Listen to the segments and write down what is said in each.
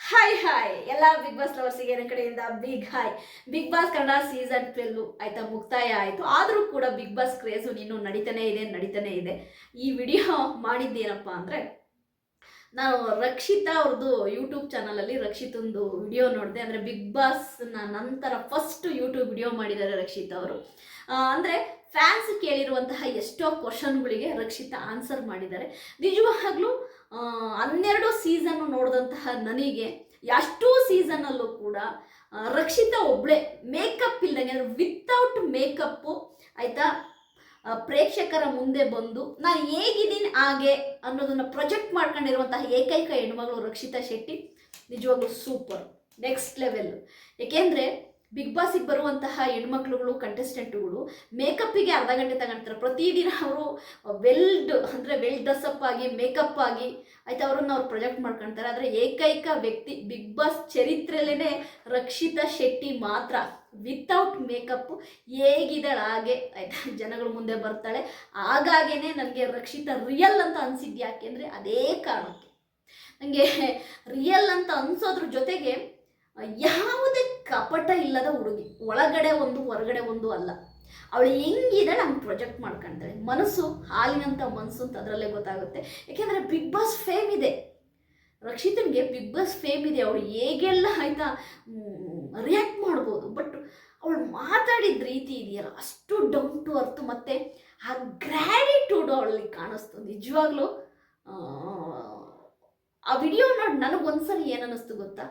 Hi hi ಎಲ್ಲ big boss ಲವರ್ಸಿಗೆ ನನ್ನ ಕಡೆಯಿಂದ big hi big boss Kannada season twelve ಆಯ್ತಾ, ಮುಕ್ತಾಯ ಆಯಿತು. ಆದರೂ ಕೂಡ ಬಿಗ್ ಬಾಸ್ ಕ್ರೇಜು ನೀನು ನಡೀತಾನೆ ಇದೆ ನಡೀತಾನೆ ಇದೆ. ಈ ವಿಡಿಯೋ ಮಾಡಿದ್ದೇನಪ್ಪ ಅಂದರೆ, ನಾನು ರಕ್ಷಿತಾ ಅವ್ರದ್ದು ಯೂಟ್ಯೂಬ್ ಚಾನಲಲ್ಲಿ ರಕ್ಷಿತಂದು ವಿಡಿಯೋ ನೋಡಿದೆ. ಅಂದರೆ ಬಿಗ್ ಬಾಸ್ನ ನಂತರ ಫಸ್ಟ್ ಯೂಟ್ಯೂಬ್ ವಿಡಿಯೋ ಮಾಡಿದ್ದಾರೆ ರಕ್ಷಿತಾ ಅವರು. ಅಂದರೆ ಫ್ಯಾನ್ಸ್ ಕೇಳಿರುವಂತಹ ಎಷ್ಟೋ ಕ್ವಶನ್ಗಳಿಗೆ ರಕ್ಷಿತಾ ಆನ್ಸರ್ ಮಾಡಿದ್ದಾರೆ. ನಿಜವಾಗ್ಲೂ ಹನ್ನೆರಡು ಸೀಸನ್ ನೋಡಿದಂತಹ ನನಗೆ ಎಷ್ಟೋ ಸೀಸನಲ್ಲೂ ಕೂಡ ರಕ್ಷಿತ ರಕ್ಷಿತಾ ಒಬ್ಳೆ ಮೇಕಪ್ ಇಲ್ಲದಂಗೆ ಅಂದರೆ ವಿತೌಟ್ ಮೇಕಪ್ಪು ಆಯಿತಾ? ಪ್ರೇಕ್ಷಕರ ಮುಂದೆ ಬಂದು, ನಾನು ಹೇಗಿದ್ದೀನಿ ಹಾಗೆ ಅನ್ನೋದನ್ನು ಪ್ರೊಜೆಕ್ಟ್ ಮಾಡ್ಕೊಂಡಿರುವಂತಹ ಏಕೈಕ ಹೆಣ್ಮಗಳು ರಕ್ಷಿತಾ ಶೆಟ್ಟಿ ನಿಜವಾಗ್ಲೂ ಸೂಪರ್ ನೆಕ್ಸ್ಟ್ ಲೆವೆಲ್ ಏಕೆಂದರೆ ಬಿಗ್ ಬಾಸಿಗೆ ಬರುವಂತಹ ಹೆಣ್ಮಕ್ಳುಗಳು ಕಂಟೆಸ್ಟೆಂಟ್ಗಳು ಮೇಕಪ್ಪಿಗೆ ಅರ್ಧ ಗಂಟೆ ತಗೊಂಡಿರ್ತಾರೆ. ಪ್ರತಿದಿನ ಅವರು ವೆಲ್ಡ್ ಅಂದರೆ ವೆಲ್ ಡ್ರೆಸ್ಅಪ್ ಆಗಿ ಮೇಕಪ್ ಆಗಿ, ಆಯ್ತು, ಅವ್ರನ್ನ ಅವ್ರು ಪ್ರೊಜೆಕ್ಟ್ ಮಾಡ್ಕೊಳ್ತಾರೆ ಆದರೆ ಏಕೈಕ ವ್ಯಕ್ತಿ ಬಿಗ್ ಬಾಸ್ ಚರಿತ್ರೆಯಲ್ಲೇ ರಕ್ಷಿತಾ ಶೆಟ್ಟಿ ಮಾತ್ರ. ವಿತೌಟ್ ಮೇಕಪ್ ಹೇಗಿದ್ದಾಳೆ ಹಾಗೆ, ಆಯ್ತಾ, ಜನಗಳ ಮುಂದೆ ಬರ್ತಾಳೆ. ಹಾಗಾಗೇ ನನಗೆ ರಕ್ಷಿತಾ ರಿಯಲ್ ಅಂತ ಅನಿಸಿದ್ದು ಯಾಕೆಂದರೆ ಅದೇ ಕಾರಣಕ್ಕೆ. ನನಗೆ ರಿಯಲ್ ಅಂತ ಅನ್ಸೋದ್ರ ಜೊತೆಗೆ ಯಾವುದೇ ಕಪಟ ಇಲ್ಲದ ಹುಡುಗಿ ಒಳಗಡೆ ಒಂದು ಹೊರಗಡೆ ಒಂದು ಅಲ್ಲ. ಅವಳು ಹೆಂಗಿದೆ ನಂಗೆ ಪ್ರೊಜೆಕ್ಟ್ ಮಾಡ್ಕೊಳ್ತಾಳೆ ಮನಸ್ಸು ಹಾಲಿನಂಥ ಮನಸ್ಸು ಅಂತ ಅದರಲ್ಲೇ ಗೊತ್ತಾಗುತ್ತೆ. ಯಾಕೆಂದರೆ ಬಿಗ್ ಬಾಸ್ ಫೇಮ್ ಇದೆ. ರಕ್ಷಿತನಿಗೆ ಬಿಗ್ ಬಾಸ್ ಫೇಮ್ ಇದೆ. ಅವಳು ಹೇಗೆಲ್ಲ ಆಯಿತಾ ರಿಯಾಕ್ಟ್ ಮಾಡ್ಬೋದು. ಬಟ್ ಅವಳು ಮಾತಾಡಿದ ರೀತಿ ಇದೆಯಲ್ಲ ಅಷ್ಟು ಡೌನ್ ಟು ಅರ್ತು ಮತ್ತು ಆ ಗ್ರ್ಯಾಟಿಟ್ಯೂಡ್ ಅವಳಲ್ಲಿ ಕಾಣಿಸ್ತು. ನಿಜವಾಗ್ಲೂ ಆ, ವಿಡಿಯೋ ನೋಡಿ ನನಗೊಂದ್ಸಲಿ ಏನನ್ನಿಸ್ತು ಗೊತ್ತಾ?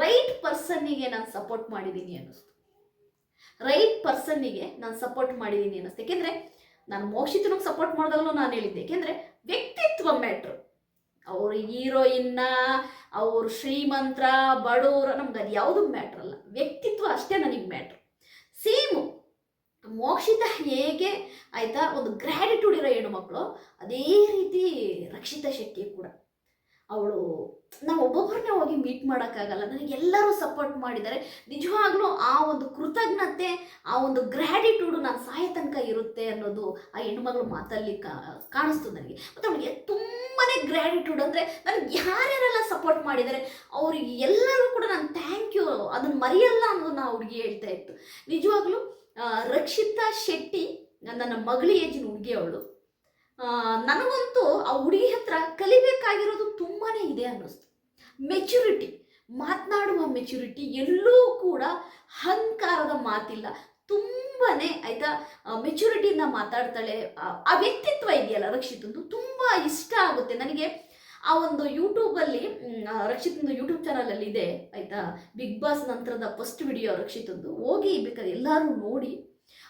ರೈಟ್ ಪರ್ಸನ್ನಿಗೆ ನಾನು ಸಪೋರ್ಟ್ ಮಾಡಿದ್ದೀನಿ ಅನ್ನಿಸ್ತು. ರೈಟ್ ಪರ್ಸನ್ನಿಗೆ ನಾನು ಸಪೋರ್ಟ್ ಮಾಡಿದ್ದೀನಿ ಅನ್ನಿಸ್ತು. ಯಾಕೆಂದರೆ ನಾನು ಮೋಕ್ಷಿತನಿಗೆ ಸಪೋರ್ಟ್ ಮಾಡಿದಾಗಲೂ ನಾನು ಹೇಳಿದ್ದೆ. ಯಾಕೆಂದರೆ ವ್ಯಕ್ತಿತ್ವ ಮ್ಯಾಟ್ರು ಅವ್ರ ಹೀರೋಯಿನ್ನ ಅವ್ರ ಶ್ರೀಮಂತ್ರ, ಬಡವರ, ನಮ್ಗೆ ಅದು ಯಾವುದು ಮ್ಯಾಟ್ರ್ ಅಲ್ಲ. ವ್ಯಕ್ತಿತ್ವ ಅಷ್ಟೇ ನನಗೆ ಮ್ಯಾಟ್ರ್ ಸೇಮು ಮೋಕ್ಷಿತ ಹೇಗೆ ಆಯಿತಾ, ಒಂದು ಗ್ರ್ಯಾಟಿಟ್ಯೂಡ್ ಇರೋ ಹೆಣ್ಣುಮಕ್ಕಳು ಅದೇ ರೀತಿ ರಕ್ಷಿತ ಶಕ್ತಿ ಕೂಡ. ಅವಳು, ನಾವು ಒಬ್ಬೊಬ್ಬರನ್ನೇ ಹೋಗಿ ಮೀಟ್ ಮಾಡೋಕ್ಕಾಗಲ್ಲ. ನನಗೆ ಎಲ್ಲರೂ ಸಪೋರ್ಟ್ ಮಾಡಿದ್ದಾರೆ. ನಿಜವಾಗ್ಲೂ ಆ ಒಂದು ಕೃತಜ್ಞತೆ, ಆ ಒಂದು ಗ್ರ್ಯಾಟಿಟ್ಯೂಡು ನಾನು ಸಾಯ ತನಕ ಇರುತ್ತೆ ಅನ್ನೋದು ಆ ಹೆಣ್ಮಗಳು ಮಾತಲ್ಲಿ ಕಾಣಿಸ್ತು ನನಗೆ. ಮತ್ತು ಅವಳಿಗೆ ತುಂಬಾ ಗ್ರ್ಯಾಟಿಟ್ಯೂಡ್ ಅಂದರೆ ನನಗೆ ಯಾರ್ಯಾರೆಲ್ಲ ಸಪೋರ್ಟ್ ಮಾಡಿದ್ದಾರೆ, ಅವ್ರಿಗೆ ಎಲ್ಲರೂ ಕೂಡ ನಾನು ಥ್ಯಾಂಕ್ ಯು ಅದನ್ನು ಮರೆಯಲ್ಲ ಅನ್ನೋದು ನಾನು ಹುಡುಗಿ ಹೇಳ್ತಾ ಇತ್ತು. ನಿಜವಾಗ್ಲೂ ರಕ್ಷಿತಾ ಶೆಟ್ಟಿ, ನನ್ನ ಮಗಳ ಏಜಿನ ಹುಡುಗಿ ಅವಳು ನನಗಂತೂ ಆ ಹುಡುಗಿ ಹತ್ರ ಕಲಿಬೇಕಾಗಿರೋದು ತುಂಬಾ ಇದೆ ಅನ್ನಿಸ್ತು. ಮೆಚುರಿಟಿ ಮಾತನಾಡುವ ಮೆಚುರಿಟಿ ಎಲ್ಲೂ ಕೂಡ ಅಹಂಕಾರದ ಮಾತಿಲ್ಲ. ತುಂಬಾನೇ ಆಯ್ತಾ ಮೆಚುರಿಟಿಯಿಂದ ಮಾತಾಡ್ತಾಳೆ. ಆ ವ್ಯಕ್ತಿತ್ವ ಇದೆಯಲ್ಲ ರಕ್ಷಿತಂದು ತುಂಬ ಇಷ್ಟ ಆಗುತ್ತೆ. ನನಗೆ ಆ ಒಂದು ಯೂಟ್ಯೂಬಲ್ಲಿ ರಕ್ಷಿತಂದು ಯೂಟ್ಯೂಬ್ ಚಾನಲಲ್ಲಿ ಇದೆ, ಆಯ್ತಾ ಬಿಗ್ ಬಾಸ್ ನಂತರದ ಫಸ್ಟ್ ವಿಡಿಯೋ ರಕ್ಷಿತಂದು. ಹೋಗಿ ಬೇಕಾದ್ರೆ ಎಲ್ಲರೂ ನೋಡಿ.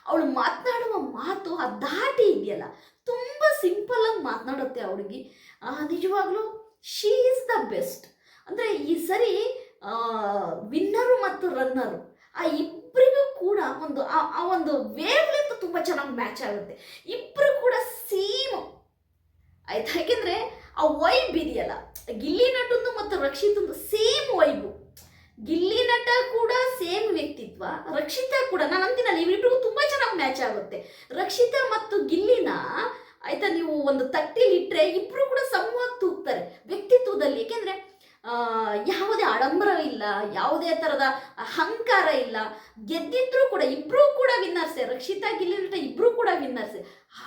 ಅವಳು ಮಾತನಾಡುವ ಮಾತು ಆ ದಾಟಿ ಇದೆಯಲ್ಲ, ತುಂಬ ಸಿಂಪಲ್ಲಾಗಿ ಮಾತನಾಡುತ್ತೆ ಅವಳಿಗೆ ನಿಜವಾಗ್ಲೂ ಶೀ ಈಸ್ ದ ಬೆಸ್ಟ್ ಅಂದರೆ ಈ ಸರಿ ವಿನ್ನರು ಮತ್ತು ರನ್ನರು ಆ ಇಬ್ಬರಿಗೂ ಕೂಡ ಒಂದು, ಆ- ಒಂದು ವೇವ್ ಲೆಂತ್ ತುಂಬ ಚೆನ್ನಾಗಿ ಮ್ಯಾಚ್ ಆಗುತ್ತೆ. ಇಬ್ಬರು ಕೂಡ ಸೇಮ್ ಆಯ್ತು? ಯಾಕೆಂದರೆ ಆ ವೈಬ್ ಇದೆಯಲ್ಲ, ಗಿಲ್ಲಿ ನಟಂದು ಮತ್ತು ರಕ್ಷಿತಂದು ಸೇಮ್ ವೈಬು ಗಿಲ್ಲಿ ನಟ ಕೂಡ ಸೇಮ್ ವ್ಯಕ್ತಿತ್ವ, ರಕ್ಷಿತಾ ಕೂಡ. ನಾನು ಅಂತೀನಲ್ಲ ಇವಿಬ್ರಿಗೂ ತುಂಬಾ ಚೆನ್ನಾಗಿ ಮ್ಯಾಚ್ ಆಗುತ್ತೆ. ರಕ್ಷಿತಾ ಮತ್ತು ಗಿಲ್ಲಿನ ಆಯ್ತಾ ನೀವು ಒಂದು ತಟ್ಟಿಲಿ ಇಟ್ಟರೆ ಇಬ್ರು ಕೂಡ ಸಮವಾಗಿ ತೂಗ್ತಾರೆ ವ್ಯಕ್ತಿತ್ವದಲ್ಲಿ. ಏಕೆಂದರೆ ಯಾವುದೇ ಆಡಂಬರ ಇಲ್ಲ, ಯಾವುದೇ ಥರದ ಅಹಂಕಾರ ಇಲ್ಲ. ಗೆದ್ದಿದ್ರು ಕೂಡ ಇಬ್ಬರೂ ಕೂಡ ವಿನ್ನರ್ಸೆ ರಕ್ಷಿತಾ, ಗಿಲ್ಲಿ ನಟ ಇಬ್ಬರೂ ಕೂಡ ವಿನ್ನರ್ಸೆ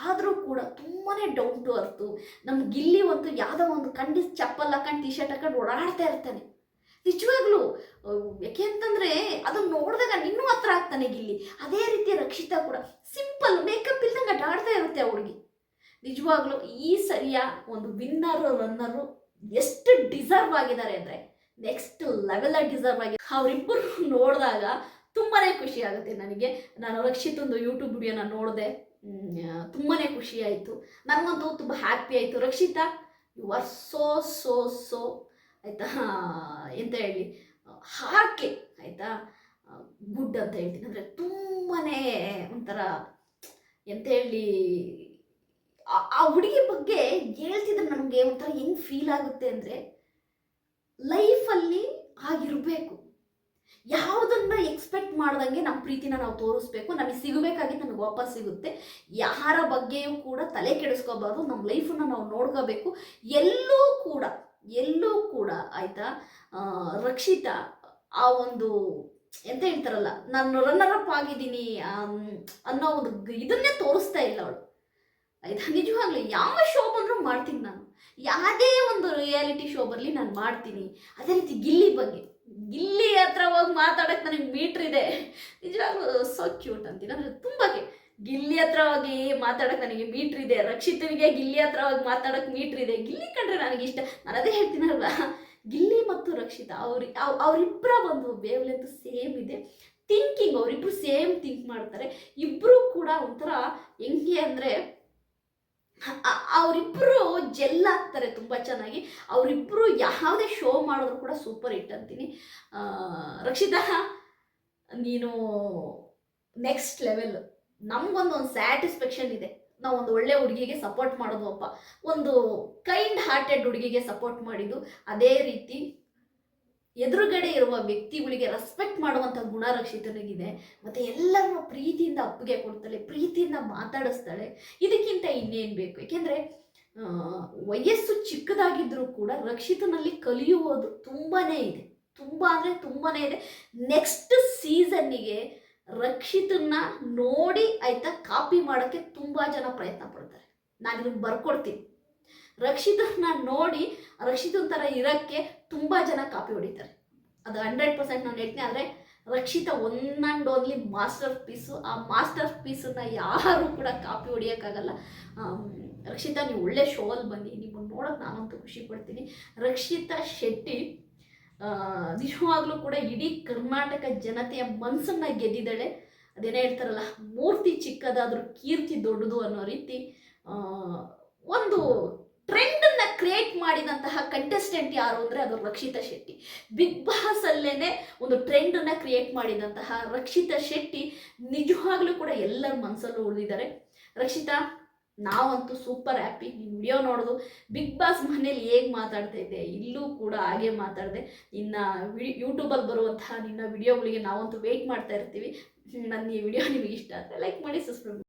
ಆದರೂ ಕೂಡ ತುಂಬಾ ಡೌನ್ ಟು ಅರ್ತು ನಮ್ಮ ಗಿಲ್ಲಿ ಒಂದು ಯಾವುದೋ ಒಂದು ಕಂಡಿ ಚಪ್ಪಲ್ ಹಾಕೊಂಡು ಟಿ ಶರ್ಟ್ ಹಾಕೊಂಡು ಓಡಾಡ್ತಾ ಇರ್ತಾನೆ. ನಿಜವಾಗ್ಲೂ ಯಾಕೆ ಅಂತಂದರೆ ಅದನ್ನು ನೋಡಿದಾಗ ನಿನ್ನೂ ಹತ್ರ ಆಗ್ತಾನೆ ಗಿಲ್ಲಿ. ಅದೇ ರೀತಿ ರಕ್ಷಿತಾ ಕೂಡ. ಸಿಂಪಲ್ ಮೇಕಪ್ ಇಲ್ದಂಗೆ ಅಡ್ಡಾಡ್ತಾ ಇರುತ್ತೆ ಆ ಹುಡುಗಿ. ನಿಜವಾಗ್ಲೂ ಈ ಸರಿಯ ಒಂದು ವಿನ್ನರು ರನ್ನರು ಎಷ್ಟು ಡಿಸರ್ವ್ ಆಗಿದ್ದಾರೆ ಅಂದರೆ ನೆಕ್ಸ್ಟ್ ಲೆವೆಲ್ ಡಿಸರ್ವ್ ಆಗಿ ಅವರಿಬ್ಬರು ನೋಡಿದಾಗ ತುಂಬಾ ಖುಷಿ ಆಗುತ್ತೆ ನನಗೆ. ನಾನು ರಕ್ಷಿತೊಂದು ಯೂಟ್ಯೂಬ್ ವಿಡಿಯೋನ ನೋಡಿದೆ. ತುಂಬಾ ಖುಷಿ ಆಯಿತು. ನನಗಂತೂ ತುಂಬ ಹ್ಯಾಪಿ ಆಯಿತು. Rakshita you are so so so ಆಯಿತಾ? ಎಂತ ಹೇಳಿ? ಹಾಕೆ ಆಯಿತಾ? ಗುಡ್ ಅಂತ ಹೇಳ್ತೀನಿ. ಅಂದರೆ ತುಂಬಾ ಒಂಥರ, ಎಂತ ಹೇಳಿ, ಆ- ಹುಡುಗಿ ಬಗ್ಗೆ ಹೇಳ್ತಿದ್ರೆ ನಮಗೆ ಒಂಥರ ಹೆಂಗೆ ಫೀಲ್ ಆಗುತ್ತೆ ಅಂದರೆ ಲೈಫಲ್ಲಿ ಆಗಿರಬೇಕು. ಯಾವುದನ್ನ ಎಕ್ಸ್ಪೆಕ್ಟ್ ಮಾಡ್ದಂಗೆ ನಮ್ಮ ಪ್ರೀತಿನ ನಾವು ತೋರಿಸ್ಬೇಕು. ನಮಗೆ ಸಿಗಬೇಕಾಗಿ ನಮಗೆ ವಾಪಸ್ ಸಿಗುತ್ತೆ. ಯಾರ ಬಗ್ಗೆಯೂ ಕೂಡ ತಲೆ ಕೆಡಿಸ್ಕೋಬಾರ್ದು. ನಮ್ಮ ಲೈಫನ್ನ ನಾವು ನೋಡ್ಕೋಬೇಕು. ಎಲ್ಲೂ ಕೂಡ ಎಲ್ಲೂ ಕೂಡ ಆಯ್ತಾ ರಕ್ಷಿತ ಆ ಒಂದು ಎಂತ ಹೇಳ್ತಾರಲ್ಲ, ನಾನು ರನ್ನರ್ ಅಪ್ ಆಗಿದ್ದೀನಿ ಅನ್ನೋ ಒಂದು ಇದನ್ನೇ ತೋರಿಸ್ತಾ ಇಲ್ಲ ಅವಳು. ಆಯ್ತಾ? ನಿಜವಾಗ್ಲೂ ಯಾವ ಶೋ ಬಂದರೂ ಮಾಡ್ತೀನಿ ನಾನು. ಯಾವುದೇ ಒಂದು ರಿಯಾಲಿಟಿ ಶೋ ಬರಲಿ ನಾನು ಮಾಡ್ತೀನಿ. ಅದೇ ರೀತಿ ಗಿಲ್ಲಿ ಬಗ್ಗೆ. ಗಿಲ್ಲಿ ಹತ್ರ ಹೋಗಿ ಮಾತಾಡಕ್ಕೆ ನನಗೆ ಮೀಟ್ರ್ ಇದೆ. ನಿಜವಾಗ್ಲೂ ಸೊ ಕ್ಯೂಟ್ ಅಂತೀನಿ. ಅಂದರೆ ತುಂಬ ಗಿಲ್ಲಿ ಹತ್ರ ಹೋಗಿ ಮಾತಾಡಕ್ ನನಗೆ ಮೀಟ್ರ್ ಇದೆ. ರಕ್ಷಿತನಿಗೆ ಗಿಲ್ಲಿ ಹತ್ರ ಹೋಗಿ ಮಾತಾಡಕ್ ಮೀಟ್ರ್ ಇದೆ. ಗಿಲ್ಲಿ ಕಂಡ್ರೆ ನನಗೆ ಇಷ್ಟ. ನಾನು ಅದೇ ಹೇಳ್ತೀನಲ್ವಾ? ಗಿಲ್ಲಿ ಮತ್ತು ರಕ್ಷಿತ, ಅವ್ರಿ ಅವ್- ಅವರಿಬ್ಬರ ಒಂದು ವೇವ್ಲೆಂತ್ ಸೇಮ್ ಇದೆ. ಥಿಂಕಿಂಗ್ ಅವರಿಬ್ರು ಸೇಮ್ ಥಿಂಕ್ ಮಾಡ್ತಾರೆ. ಇಬ್ಬರು ಕೂಡ ಒಂಥರ ಹೆಂಗೆ ಅಂದರೆ ಅವರಿಬ್ಬರು ಜೆಲ್ ಆಗ್ತಾರೆ ತುಂಬ ಚೆನ್ನಾಗಿ. ಅವರಿಬ್ಬರು ಯಾವುದೇ ಶೋ ಮಾಡಿದ್ರು ಕೂಡ ಸೂಪರ್ ಹಿಟ್ ಅಂತೀನಿ. ರಕ್ಷಿತಾ, ನೀನು ನೆಕ್ಸ್ಟ್ ಲೆವೆಲ್ ನಮಗೊಂದು ಒಂದು ಸ್ಯಾಟಿಸ್ಫ್ಯಾಕ್ಷನ್ ಇದೆ. ನಾವು ಒಂದು ಒಳ್ಳೆ ಹುಡುಗಿಗೆ ಸಪೋರ್ಟ್ ಮಾಡೋದು ಅಪ್ಪ. ಒಂದು ಕೈಂಡ್ ಹಾರ್ಟೆಡ್ ಹುಡುಗಿಗೆ ಸಪೋರ್ಟ್ ಮಾಡಿದ್ದು ಅದೇ ರೀತಿ ಎದುರುಗಡೆ ಇರುವ ವ್ಯಕ್ತಿಗಳಿಗೆ ರೆಸ್ಪೆಕ್ಟ್ ಮಾಡುವಂಥ ಗುಣ ರಕ್ಷಿತನಿಗಿದೆ ಮತ್ತು ಎಲ್ಲರನ್ನೂ ಪ್ರೀತಿಯಿಂದ ಅಪ್ಪಿಗೆ ಕೊಡ್ತಾಳೆ, ಪ್ರೀತಿಯಿಂದ ಮಾತಾಡಿಸ್ತಾಳೆ. ಇದಕ್ಕಿಂತ ಇನ್ನೇನು ಬೇಕು? ಏಕೆಂದರೆ ವಯಸ್ಸು ಚಿಕ್ಕದಾಗಿದ್ದರೂ ಕೂಡ ರಕ್ಷಿತನಲ್ಲಿ ಕಲಿಯುವುದು ತುಂಬಾ ಇದೆ. ತುಂಬ ಅಂದರೆ ತುಂಬಾ ಇದೆ. ನೆಕ್ಸ್ಟ್ ಸೀಸನ್ನಿಗೆ ರಕ್ಷಿತನ್ನ ನೋಡಿ ಆಯ್ತಾ ಕಾಪಿ ಮಾಡೋಕ್ಕೆ ತುಂಬ ಜನ ಪ್ರಯತ್ನ ಪಡ್ತಾರೆ. ನಾನು ಇದನ್ನು ಬರ್ಕೊಡ್ತೀನಿ. ರಕ್ಷಿತನ್ನ ನೋಡಿ, ರಕ್ಷಿತನ ಥರ ಇರೋಕ್ಕೆ ತುಂಬ ಜನ ಕಾಪಿ ಹೊಡಿತಾರೆ. ಅದು ಹಂಡ್ರೆಡ್ ಪರ್ಸೆಂಟ್ ನಾನು ಹೇಳ್ತೀನಿ, ಆದರೆ Rakshita and only masterpiece ಆ ಮಾಸ್ಟರ್ ಪೀಸನ್ನು ಯಾರೂ ಕೂಡ ಕಾಪಿ ಹೊಡಿಯೋಕ್ಕಾಗಲ್ಲ. ರಕ್ಷಿತ, ನೀವು ಒಳ್ಳೆ ಶೋಲ್ಲಿ ಬನ್ನಿ ನಿಮ್ಮನ್ನು ನೋಡೋಕೆ ನಾನಂತೂ ಖುಷಿ ಪಡ್ತೀನಿ. ರಕ್ಷಿತಾ ಶೆಟ್ಟಿ ನಿಜವಾಗ್ಲೂ ಕೂಡ ಇಡೀ ಕರ್ನಾಟಕ ಜನತೆಯ ಮನಸ್ಸನ್ನ ಗೆದ್ದಿದ್ದಾಳೆ. ಅದೇನೇ ಹೇಳ್ತಾರಲ್ಲ, ಮೂರ್ತಿ ಚಿಕ್ಕದಾದ್ರೂ ಕೀರ್ತಿ ದೊಡ್ಡದು ಅನ್ನೋ ರೀತಿ ಒಂದು ಟ್ರೆಂಡನ್ನ ಕ್ರಿಯೇಟ್ ಮಾಡಿದಂತಹ ಕಂಟೆಸ್ಟೆಂಟ್ ಯಾರು ಅಂದರೆ ಅದು ರಕ್ಷಿತಾ ಶೆಟ್ಟಿ. ಬಿಗ್ ಬಾಸ್ ಅಲ್ಲೇನೆ ಒಂದು ಟ್ರೆಂಡನ್ನ ಕ್ರಿಯೇಟ್ ಮಾಡಿದಂತಹ ರಕ್ಷಿತಾ ಶೆಟ್ಟಿ ನಿಜವಾಗ್ಲೂ ಕೂಡ ಎಲ್ಲರ ಮನಸ್ಸಲ್ಲೂ ಉಳಿದಿದ್ದಾರೆ. ರಕ್ಷಿತಾ ನಾವಂತೂ ಸೂಪರ್ ಹ್ಯಾಪಿ ಈ ವಿಡಿಯೋ ನೋಡೋದು ಬಿಗ್ ಬಾಸ್ ಮನೇಲಿ ಹೇಗೆ ಮಾತಾಡ್ತಾ ಇದ್ದೆ, ಇಲ್ಲೂ ಕೂಡ ಹಾಗೆ ಮಾತಾಡಿದೆ. ಇನ್ನು ವಿಡಿ ಯೂಟ್ಯೂಬಲ್ಲಿ ಬರುವಂತಹ ನಿನ್ನ ವಿಡಿಯೋಗಳಿಗೆ ನಾವಂತೂ ವೆಯ್ಟ್ ಮಾಡ್ತಾ ಇರ್ತೀವಿ. ನನ್ನ ಈ ವಿಡಿಯೋ ನಿಮಗೆ ಇಷ್ಟ ಆದರೆ ಲೈಕ್ ಮಾಡಿ ಸಬ್ಸ್ಕ್ರೈಬ್